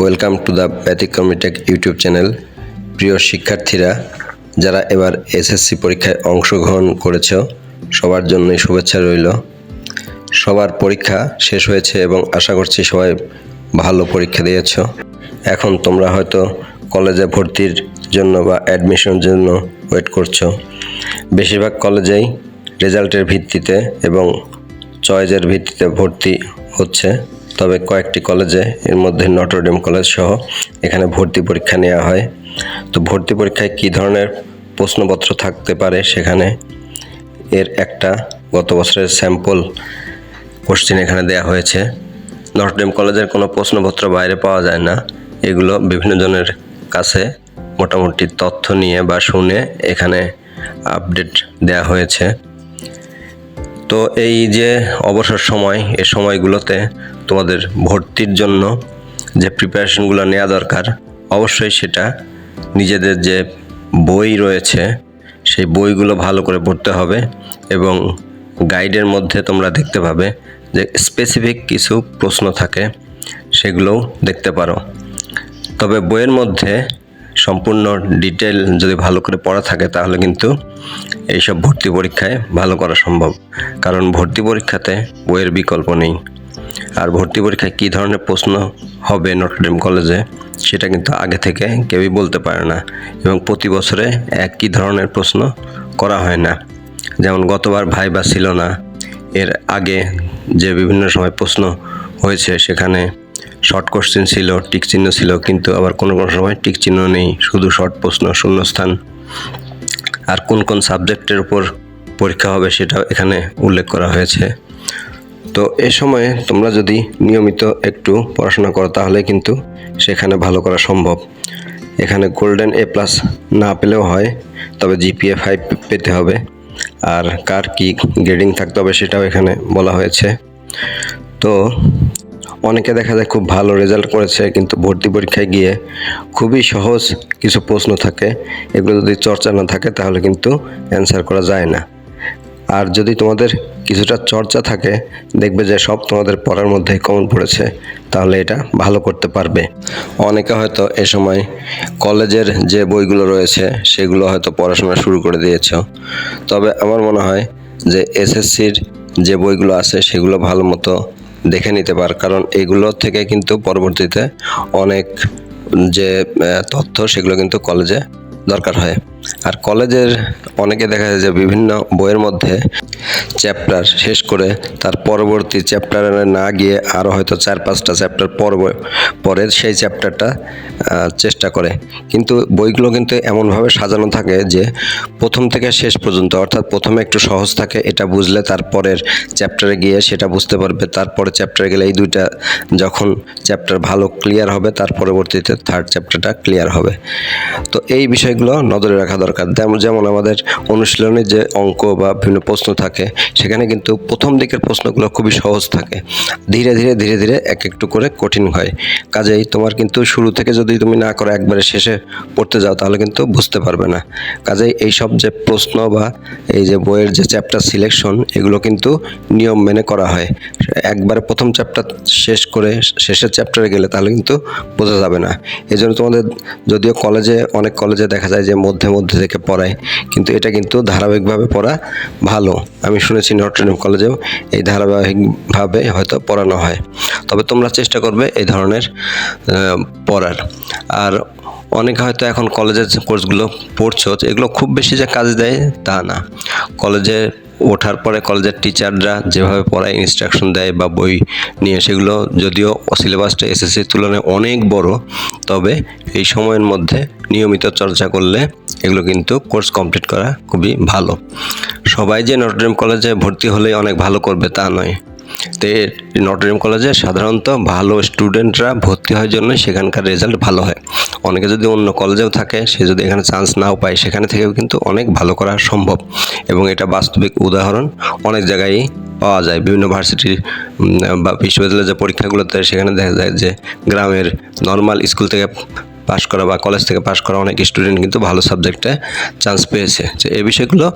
Welcome to the Byatikromi tech YouTube channel প্রিয় শিক্ষার্থীরা, যারা এবার এসএসসি পরীক্ষায় অংশগ্রহণ করেছ, সবার জন্যই শুভেচ্ছা রইল। সবার পরীক্ষা শেষ হয়েছে এবং আশা করছি সবাই ভালো পরীক্ষা দিয়েছ। এখন তোমরা হয়তো কলেজে ভর্তির জন্য বা অ্যাডমিশনের জন্য ওয়েট করছ। বেশিরভাগ কলেজেই রেজাল্টের ভিত্তিতে এবং চয়েজের ভিত্তিতে ভর্তি হচ্ছে। তবে কয়েকটি কলেজে, এর মধ্যে নটরডেম কলেজ সহ এখানে ভর্তি পরীক্ষা নেওয়া হয়। তো ভর্তি পরীক্ষায় কী ধরনের প্রশ্নপত্র থাকতে পারে সেখানে? এর একটা গত বছরের স্যাম্পল কোশ্চেন এখানে দেওয়া হয়েছে। নটরডেম কলেজের কোনো প্রশ্নপত্র বাইরে পাওয়া যায় না। এগুলো বিভিন্ন জনের কাছে মোটামুটি তথ্য নিয়ে বা শুনে এখানে আপডেট দেওয়া হয়েছে। তো এই যে অবসর সময় এ সময়গুলোতে তোমাদের ভর্তির জন্য যে প্রিপারেশনগুলো নেওয়া দরকার, অবশ্যই সেটা নিজেদের যে বই রয়েছে, সেই বইগুলো ভালো করে পড়তে হবে এবং গাইডের মধ্যে তোমরা দেখতে পাবে যে স্পেসিফিক কিছু প্রশ্ন থাকে, সেগুলোও দেখতে পারো। তবে বইয়ের মধ্যে সম্পূর্ণ ডিটেল যদি ভালো করে পড়া থাকে, তাহলে কিন্তু এইসব ভর্তি পরীক্ষায় ভালো করা সম্ভব। কারণ ভর্তি পরীক্ষাতে বইয়ের বিকল্প নেই। আর ভর্তি পরীক্ষায় কী ধরনের প্রশ্ন হবে নটরডেম কলেজে সেটা কিন্তু আগে থেকে কেউই বলতে পারে না। এবং প্রতি বছরে একই ধরনের প্রশ্ন করা হয় না। যেমন গতবার ভাইবা ছিল না। এর আগে যে বিভিন্ন সময় প্রশ্ন হয়েছে, সেখানে শর্ট কোশ্চেন ছিল টিক চিহ্ন ছিল, কিন্তু আবার কোনো কোনো সময় টিক চিহ্ন নেই, শুধু শর্ট প্রশ্ন, শূন্যস্থান। আর কোন কোন সাবজেক্টের উপর পরীক্ষা হবে সেটাও এখানে উল্লেখ করা হয়েছে। তো এ সময়ে তোমরা যদি নিয়মিত একটু পড়াশোনা করো, তাহলে কিন্তু সেখানে ভালো করা সম্ভব। এখানে গোল্ডেন এ প্লাস না পেলেও হয়, তবে জিপিএ ফাইভ পেতে হবে। আর কার কি গ্রেডিং থাকতে হবে সেটাও এখানে বলা হয়েছে। তো অনেকে দেখা যায় খুব ভালো রেজাল্ট করেছে, কিন্তু ভর্তি পরীক্ষায় গিয়ে খুবই সহজ কিছু প্রশ্ন থাকে। এগুলো যদি চর্চা না থাকে, তাহলে কিন্তু অ্যান্সার করা যায় না। আর যদি তোমাদের কিছুটা চর্চা থাকে, দেখবে যে সব তোমাদের পড়ার মধ্যে কমন পড়েছে, তাহলে এটা ভালো করতে পারবে। অনেকে হয়তো এ সময় কলেজের যে বইগুলো রয়েছে, সেগুলো হয়তো পড়াশোনা শুরু করে দিয়েছ। তবে আমার মনে হয় যে এসএসসির যে বইগুলো আছে, সেগুলো ভালো মতো দেখে নিতে পার, কারণ এগুলো থেকে কিন্তু পরবর্তীতে অনেক যে তথ্য সেগুলো কিন্তু কলেজে দরকার হয়। আর কলেজের অনেকে দেখা যায় যে বিভিন্ন বইয়ের মধ্যে চ্যাপ্টার শেষ করে তার পরবর্তী চ্যাপ্টারে না গিয়ে আরও হয়তো চার পাঁচটা চ্যাপ্টার পর পরে সেই চ্যাপ্টারটা চেষ্টা করে। কিন্তু বইগুলো কিন্তু এমনভাবে সাজানো থাকে যে প্রথম থেকে শেষ পর্যন্ত, অর্থাৎ প্রথমে একটু সহজ থাকে এটা বুঝলে তারপরের চ্যাপ্টারে গিয়ে সেটা বুঝতে পারবে। তারপরে চ্যাপ্টারে গেলে এই দুইটা যখন চ্যাপ্টার ভালো ক্লিয়ার হবে, তার পরবর্তীতে থার্ড চ্যাপ্টারটা ক্লিয়ার হবে। তো এই বিষয়গুলো নজরে রাখা দরকার। যেমন আমাদের অনুশীলনের যে অঙ্ক বা বিভিন্ন প্রশ্ন থাকে, সেখানে কিন্তু প্রথম দিকের প্রশ্নগুলো খুবই সহজ থাকে। ধীরে ধীরে ধীরে ধীরে এক একটু করে কঠিন হয়। কাজেই তোমার কিন্তু শুরু থেকে যদি তুমি না করো, একবারে শেষে পড়তে যাও, তাহলে কিন্তু বুঝতে পারবে না। কাজেই এই সব যে প্রশ্ন বা এই যে বইয়ের যে চ্যাপ্টার সিলেকশন, এগুলো কিন্তু নিয়ম মেনে করা হয়। একবারে প্রথম চ্যাপ্টার শেষ করে শেষের চ্যাপ্টারে গেলে তাহলে কিন্তু বোঝা যাবে না। এই জন্য তোমাদের, যদিও কলেজে, অনেক কলেজে দেখা যায় যে মধ্যে মধ্যে থেকে পড়ায়। কিন্তু এটা কিন্তু ধারাবাহিকভাবে পড়া ভালো। আমি শুনেছি নটরডেম কলেজেও এই ধারাবাহিকভাবে হয়তো পড়ানো হয়। তবে তোমরা চেষ্টা করবে এই ধরনের পড়ার। আর অনেকে হয়তো এখন কলেজের কোর্সগুলো পড়ছো এগুলো খুব বেশি যে কাজ দেয় তা না। কলেজে ওঠার পরে কলেজের টিচাররা যেভাবে পড়ায় ইনস্ট্রাকশন দেয় বা বই নিয়ে সেগুলো যদিও সিলেবাসটা এসএসসির তুলনায় অনেক বড়, তবে এই সময়ের মধ্যে নিয়মিত চর্চা করলে এগুলো কিন্তু কোর্স কমপ্লিট করা খুবই ভালো। সবাই যে নটরডেম কলেজে ভর্তি হলেই অনেক ভালো করবে তা নয়। তো নটরডেম কলেজে সাধারণত ভালো স্টুডেন্টরা ভর্তি হওয়ার জন্য সেখানকার রেজাল্ট ভালো হয়। অনেকে যদি অন্য কলেজেও থাকে, সে যদি এখানে চান্স নাও পায়, সেখানে থেকেও কিন্তু অনেক ভালো করা সম্ভব। এবং এটা বাস্তবিক উদাহরণ অনেক জায়গায় পাওয়া যায়। বিভিন্ন ভার্সিটির বা বিশ্ববিদ্যালয়ের যে পরীক্ষাগুলোতে সেখানে দেখা যায় যে গ্রামের নর্মাল স্কুল থেকে পাশ করা বা কলেজ থেকে পাশ করা অনেক স্টুডেন্ট কিন্তু ভালো সাবজেক্টে চান্স পেয়েছে। এই বিষয়গুলো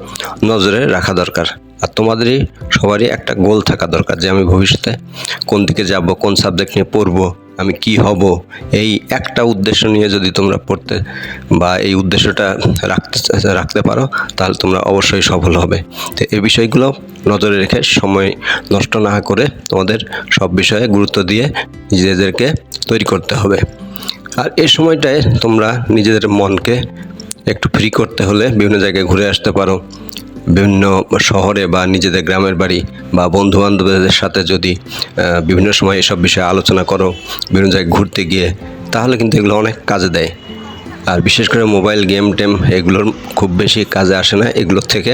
নজরে রাখা দরকার। আর তোমাদেরই সবারই একটা গোল থাকা দরকার যে আমি ভবিষ্যতে কোন দিকে যাব, কোন সাবজেক্ট নিয়ে পড়ব, আমি কি হব? এই একটা উদ্দেশ্য নিয়ে যদি তোমরা পড়তে বা এই উদ্দেশ্যটা রাখতে রাখতে পারো, তাহলে তোমরা অবশ্যই সফল হবে। তো এই বিষয়গুলো নজরে রেখে সময় নষ্ট না করে তোমাদের সব বিষয়ে গুরুত্ব দিয়ে নিজেদেরকে তৈরি করতে হবে। আর এই সময়টায় তোমরা নিজেদের মনকে একটু ফ্রি করতে হলে বিভিন্ন জায়গায় ঘুরে আসতে পারো। বিভিন্ন শহরে বা নিজেদের গ্রামের বাড়ি বা বন্ধু বান্ধবদের সাথে যদি বিভিন্ন সময় এসব বিষয়ে আলোচনা করো, বিভিন্ন জায়গায় ঘুরতে গিয়ে, তাহলে কিন্তু এগুলো অনেক কাজে দেয়। আর বিশেষ করে মোবাইল, গেম, টেম এগুলোর খুব বেশি কাজে আসে না। এগুলোর থেকে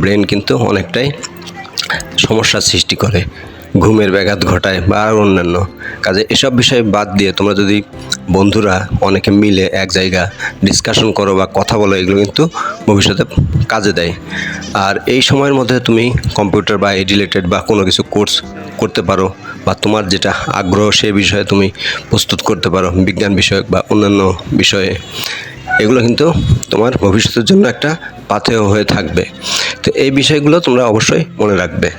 ব্রেন কিন্তু অনেকটাই সমস্যার সৃষ্টি করে। ঘুমের ব্যাঘাত ঘটায় বা অন্যান্য। কাজে এসব বিষয় বাদ দিয়ে তোমরা যদি বন্ধুরা অনেকে মিলে এক জায়গা ডিসকাশন করো বা কথা বলো, এগুলো কিন্তু ভবিষ্যতে কাজে দেয়। আর এই সময়ের মধ্যে তুমি কম্পিউটার বা এই রিলেটেড বা কোনো কিছু কোর্স করতে পারো বা তোমার যেটা আগ্রহ সেই বিষয়ে তুমি প্রস্তুত করতে পারো, বিজ্ঞান বিষয়ক বা অন্যান্য বিষয়ে। এগুলো কিন্তু তোমার ভবিষ্যতের জন্য একটা পাথেয় হয়ে থাকবে। তো এই বিষয়গুলো তোমরা অবশ্যই মনে রাখবে।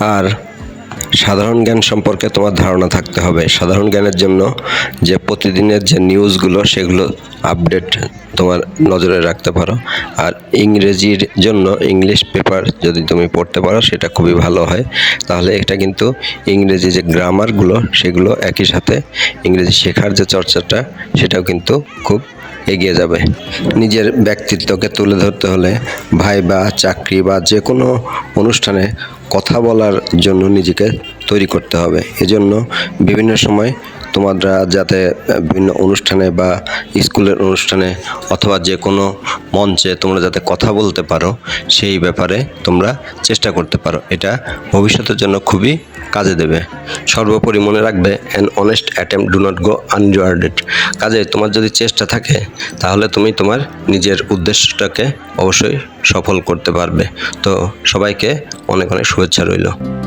আর সাধারণ জ্ঞান সম্পর্কে তোমার ধারণা থাকতে হবে। সাধারণ জ্ঞানের জন্য যে প্রতিদিনের যে নিউজগুলো, সেগুলো আপডেট তোমার নজরে রাখতে পারো। আর ইংরেজির জন্য ইংলিশ পেপার যদি তুমি পড়তে পারো, সেটা খুবই ভালো হয়। তাহলে এটা কিন্তু ইংরেজি যে গ্রামারগুলো, সেগুলো একই সাথে ইংরেজি শেখার যে চর্চাটা, সেটাও কিন্তু খুব এগিয়ে যাবে। নিজের ব্যক্তিত্বকে তুলে ধরতে হলে ভাই বা চাকরি বা যে কোনো অনুষ্ঠানে কথা বলার জন্য নিজেকে তৈরি করতে হবে। এজন্য বিভিন্ন সময় তোমরা যাতে বিভিন্ন অনুষ্ঠানে বা স্কুলের অনুষ্ঠানে অথবা যে কোনো মঞ্চে তোমরা যাতে কথা বলতে পারো, সেই ব্যাপারে তোমরা চেষ্টা করতে পারো। এটা ভবিষ্যতের জন্য খুবই কাজে দেবে। সর্বোপরি মনে রাখবে an honest attempt do not go unrewarded কাজে তোমার যদি চেষ্টা থাকে, তাহলে তুমি তোমার নিজের উদ্দেশ্যটাকে অবশ্যই সফল করতে পারবে। তো সবাইকে অনেক অনেক শুভেচ্ছা রইল।